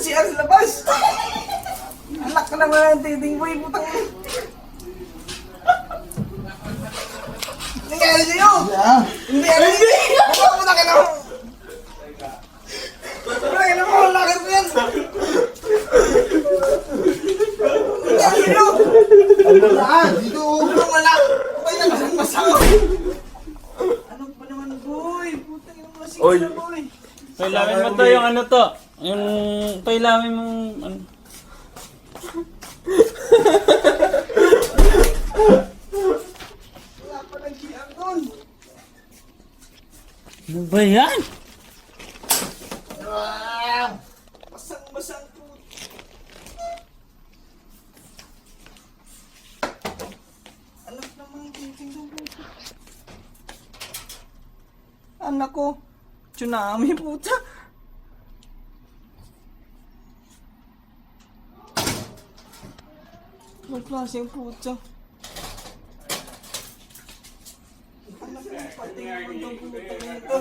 si sa labas. Anak ka naman ng titing boy, putang ina. Nangyari sa'yo? Ah, Hindi, ano hindi? Na ka naman. Putang ina mo, lakad mo yan. Nangyari sa'yo? saan? Dito. Ano wala? Okay lang, isang masama. Ano ba naman, boy? Putang ina mo, ka na, boy. Pailamin mo to yung ano to. Yung pailamin mo ano. Ano ba yan? Basang-basang po. Anak naman titing doon po. Anak ko. Tsunami puta. Anong klaseng puta? Anak ko, pati naman itong puta nito.